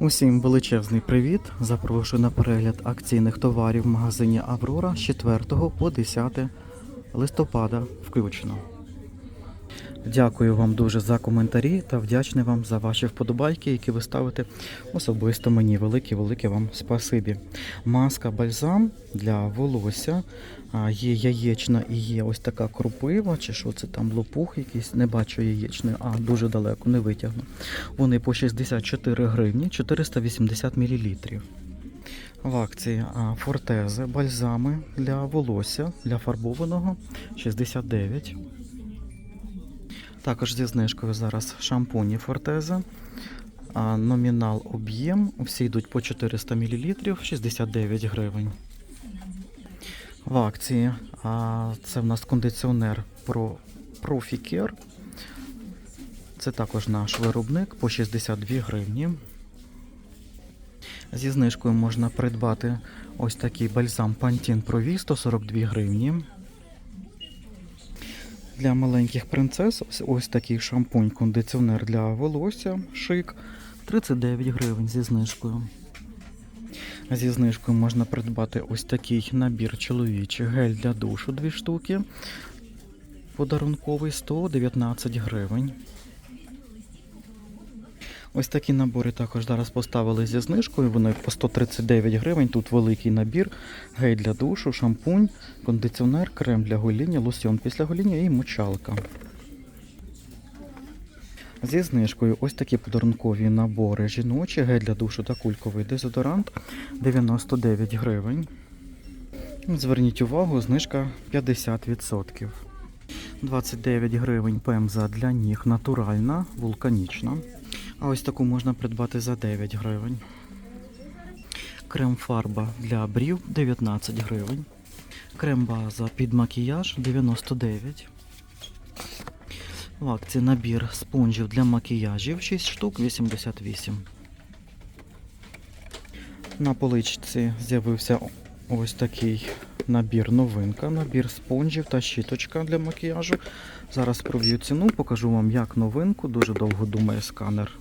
Усім величезний привіт! Запрошую на перегляд акційних товарів в магазині Аврора з 4 по 10 листопада включно. Дякую вам дуже за коментарі та вдячний вам за ваші вподобайки, які ви ставите особисто мені. Велике, велике вам спасибі. Маска бальзам для волосся. Є яєчна і є ось така крупива, чи що це там лопух якийсь, не бачу яєчної, а дуже далеко, не витягну. Вони по 64 гривні, 480 мл. В акції фортези, бальзами для волосся, для фарбованого 69. Також зі знижкою зараз шампуні Фортеза. Номінал об'єм. Всі йдуть по 400 мл, 69 гривень. В акції а, це в нас кондиціонер про Proficare. Це також наш виробник по 62 гривні. Зі знижкою можна придбати ось такий бальзам Pantene Pro V 142 гривні. Для маленьких принцес ось, ось такий шампунь-кондиціонер для волосся шик 39 гривень зі знижкою. Зі знижкою можна придбати ось такий набір чоловічий гель для душу дві штуки. Подарунковий 119 гривень. Ось такі набори також зараз поставили зі знижкою. Вони по 139 гривень. Тут великий набір, гель для душу, шампунь, кондиціонер, крем для гоління, лосьон після гоління і мочалка. Зі знижкою ось такі подарункові набори жіночі, гель для душу та кульковий дезодорант 99 гривень. Зверніть увагу, знижка 50%. 29 гривень пемза для ніг натуральна, вулканічна. А ось таку можна придбати за 9 гривень. Крем-фарба для брів 19 гривень. Крем-база під макіяж 99. В акції набір спонжів для макіяжів 6 штук 88. На поличці з'явився ось такий набір новинка, набір спонжів та щіточка для макіяжу. Зараз проб'ю ціну, покажу вам як новинку. Дуже довго думає сканер.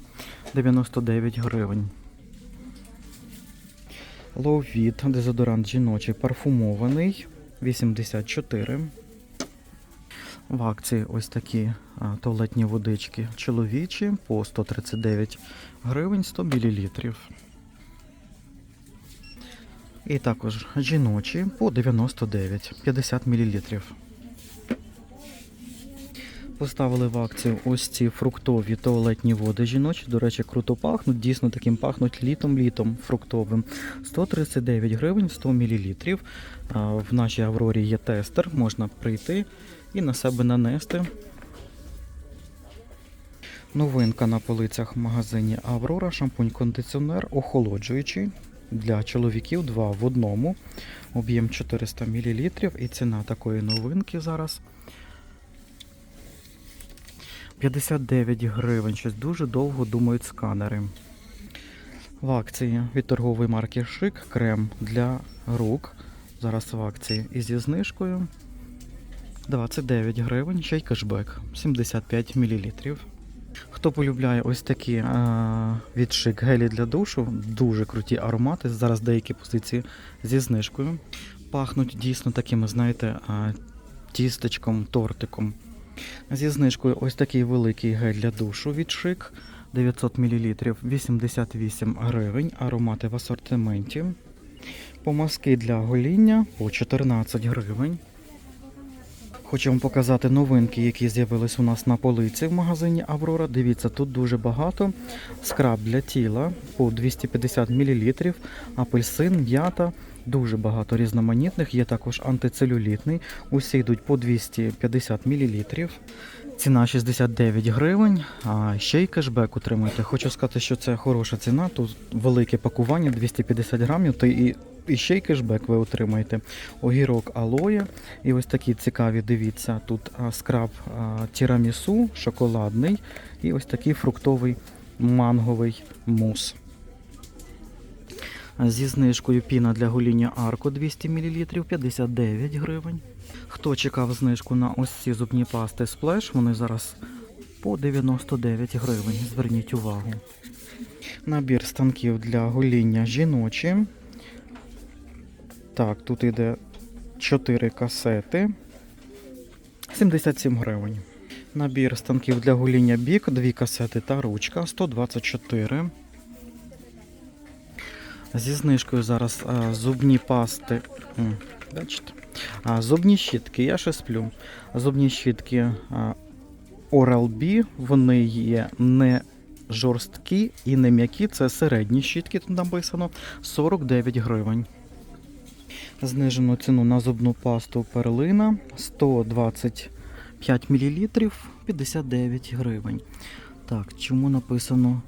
99 гривень. Ловіт, дезодорант жіночий парфумований 84. В акції ось такі туалетні водички чоловічі по 139 гривень 100 мл. І також жіночі по 99 50 мл. Поставили в акцію ось ці фруктові туалетні води жіночі. До речі, круто пахнуть. Дійсно таким пахнуть літом-літом фруктовим. 139 гривень 100 мл. В нашій Аврорі є тестер, можна прийти і на себе нанести. Новинка на полицях в магазині Аврора, шампунь-кондиціонер, охолоджуючий для чоловіків 2 в одному. Об'єм 400 мл і ціна такої новинки зараз 59 гривень. Щось дуже довго думають сканери. В акції від торгової марки Шик крем для рук. Зараз в акції і зі знижкою 29 гривень, ще й кешбек 75 мл. Хто полюбляє ось такі а, від шик гелі для душу, дуже круті аромати. Зараз деякі позиції зі знижкою. Пахнуть дійсно такими, знаєте, а, тістечком, тортиком. Зі знижкою ось такий великий гель для душу від шик 900 мл 88 гривень. Аромати в асортименті. Помазки для гоління по 14 гривень. Хочу вам показати новинки, які з'явились у нас на полиці в магазині Аврора. Дивіться, тут дуже багато. Скраб для тіла по 250 мл, апельсин, м'ята. Дуже багато різноманітних. Є також антицелюлітний. Усі йдуть по 250 мл. Ціна 69 гривень, а ще й кешбек отримуєте. Хочу сказати, що це хороша ціна. Тут велике пакування 250 грамів, то і, і ще й кешбек ви отримаєте. Огірок алоє. І ось такі цікаві, дивіться, тут скраб тірамісу, шоколадний, і ось такий фруктовий манговий мус. Зі знижкою піна для гоління Арко 200 мл 59 гривень. Хто чекав знижку на ось ці зубні пасти Splash, вони зараз по 99 гривень. Зверніть увагу. Набір станків для гоління жіночі. Так, тут іде 4 касети. 77 гривень. Набір станків для гоління бік, 2 касети та ручка 124. Зі знижкою зараз а, зубні пасти. Бачите? А, зубні щітки, я ще сплю. Зубні щітки Oral-B, вони є не жорсткі і не м'які, це середні щітки, тут написано 49 гривень. Знижену ціну на зубну пасту перлина 125 мл 59 гривень. Так, чому написано?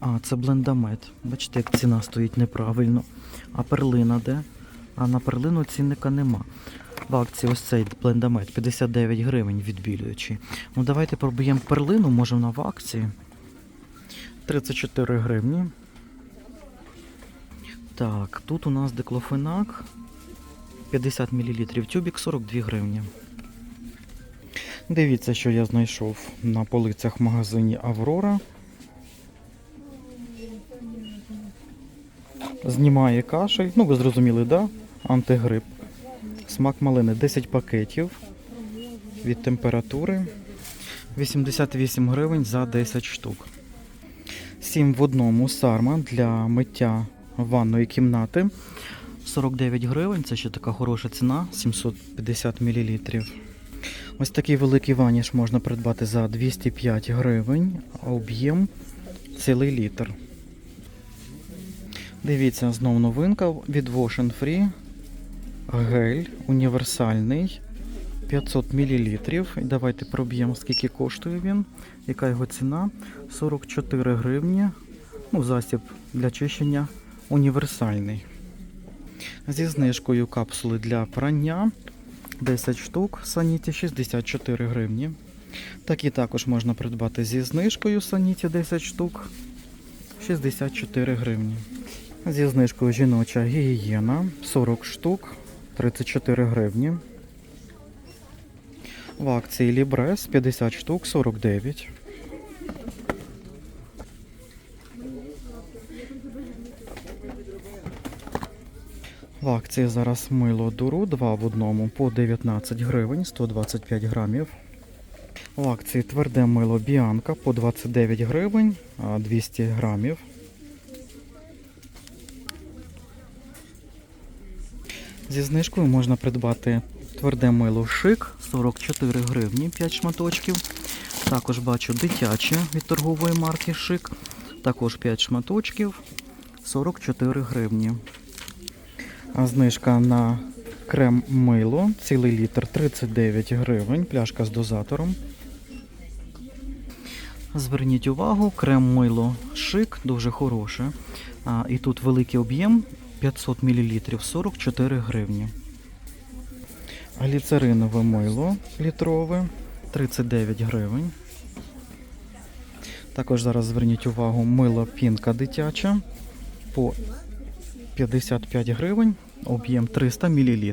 А, це блендамет. Бачите, як ціна стоїть неправильно. А перлина де? А на перлину цінника нема. В акції ось цей блендамет 59 гривень відбілюючий. Ну давайте проб'ємо перлину, може вона в акції. 34 гривні. Так, тут у нас диклофенак 50 мл, тюбік 42 гривні. Дивіться, що я знайшов на полицях в магазині Аврора. Знімає кашель. Ну, ви зрозуміли, да? Антигрип. Смак малини 10 пакетів від температури. 88 гривень за 10 штук. 7 в одному сарма для миття ванної кімнати. 49 гривень, це ще така хороша ціна, 750 мл. Ось такий великий ваніш можна придбати за 205 гривень, а об'єм цілий літр. Дивіться, знову новинка від Wash Free. Гель універсальний 500 мл. Давайте проб'ємо, скільки коштує він, яка його ціна. 44 гривні. Ну, засіб для чищення універсальний. Зі знижкою капсули для прання 10 штук саніті 64 гривні. Такі також можна придбати зі знижкою саніті 10 штук 64 гривні. Зі знижкою жіноча гігієна 40 штук 34 гривні. В акції Лібрес 50 штук 49. В акції зараз мило дуру 2 в одному по 19 гривень 125 грамів. В акції тверде мило Біанка по 29 гривень 200 грамів. Зі знижкою можна придбати тверде мило шик 44 гривні 5 шматочків. Також бачу дитяче від торгової марки Шик. Також 5 шматочків 44 гривні. Знижка на крем мило, цілий літр 39 гривень, пляшка з дозатором. Зверніть увагу, крем мило шик, дуже хороше. А, і тут великий об'єм 500 мл 44 гривні. Гліцеринове мило літрове 39 гривень. Також зараз зверніть увагу мило пінка дитяча по 55 гривень, об'єм 300 мл.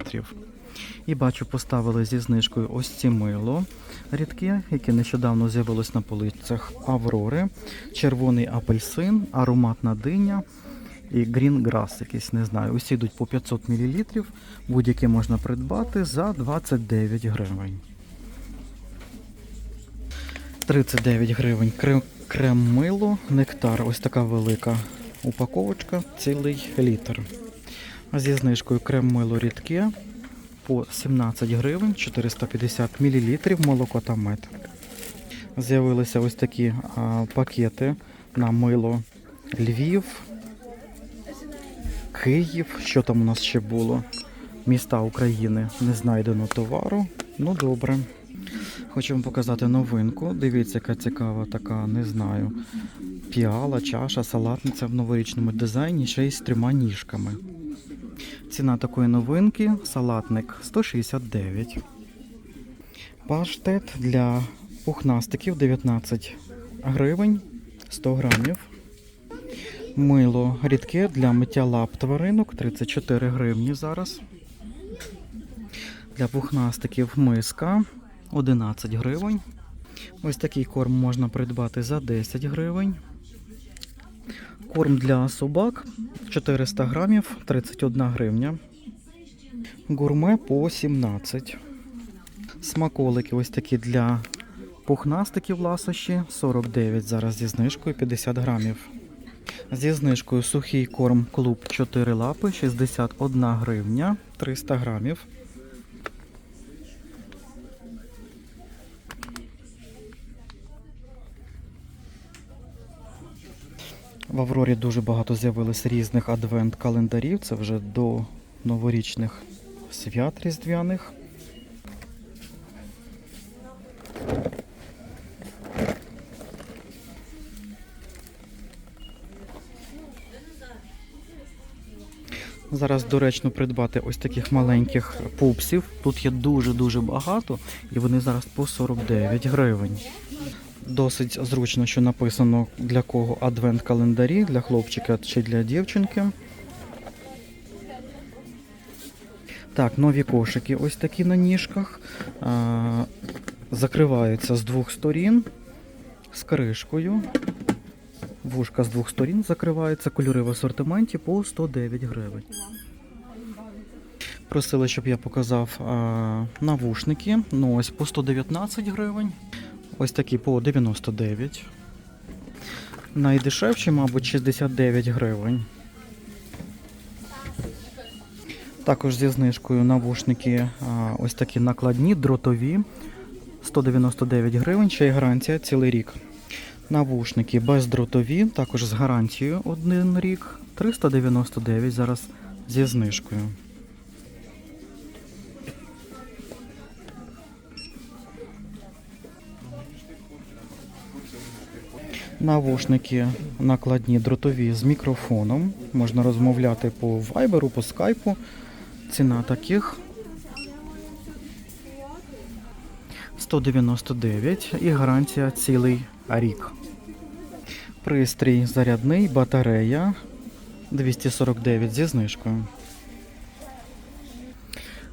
І бачу, поставили зі знижкою ось ці мило рідке, яке нещодавно з'явилось на полицях Аврори, червоний апельсин, ароматна диня і Grass якийсь, не знаю. Усі йдуть по 500 мл. Будь-які можна придбати за 29 гривень. 39 гривень крем, крем мило, нектар. Ось така велика упаковочка, цілий літр. Зі знижкою крем мило рідке по 17 гривень 450 мл молоко та мед. З'явилися ось такі а, пакети на мило Львів, Київ. Що там у нас ще було? Міста України не знайдено товару. Ну добре. Хочу вам показати новинку. Дивіться, яка цікава така, не знаю. Піала, чаша, салатниця в новорічному дизайні, ще й з трьома ніжками. Ціна такої новинки салатник 169. Паштет для пухнастиків 19 гривень 100 грамів. Мило рідке для миття лап тваринок 34 гривні зараз. Для пухнастиків миска 11 гривень. Ось такий корм можна придбати за 10 гривень. Корм для собак 400 грамів 31 гривня. Гурме по 17. Смаколики ось такі для пухнастиків ласощі 49 зараз зі знижкою 50 грамів. Зі знижкою сухий корм клуб 4 лапи 61 гривня 300 грамів. В Аврорі дуже багато з'явилось різних адвент-календарів. Це вже до новорічних свят різдвяних. Зараз доречно придбати ось таких маленьких пупсів. Тут є дуже-дуже багато, і вони зараз по 49 гривень. Досить зручно, що написано для кого адвент-календарі, для хлопчика чи для дівчинки. Так, нові кошики ось такі на ніжках. Закриваються з двох сторін з кришкою. Вушка з двох сторін закриваються, кольори в асортименті по 109 гривень. Просили, щоб я показав а, навушники. Ну ось по 119 гривень. Ось такі по 99. Найдешевші, мабуть, 69 гривень. Також зі знижкою навушники ось такі накладні, дротові. 199 гривень, ще й гарантія цілий рік. Навушники бездротові, також з гарантією один рік. 399 зараз зі знижкою. Навушники накладні дротові з мікрофоном. Можна розмовляти по вайберу, по скайпу. Ціна таких 199 і гарантія цілий рік. Пристрій зарядний, батарея 249 зі знижкою.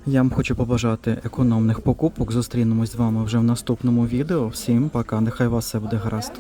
Я вам хочу побажати економних покупок. Зустрінемось з вами вже в наступному відео. Всім пока, нехай вас все буде гаразд.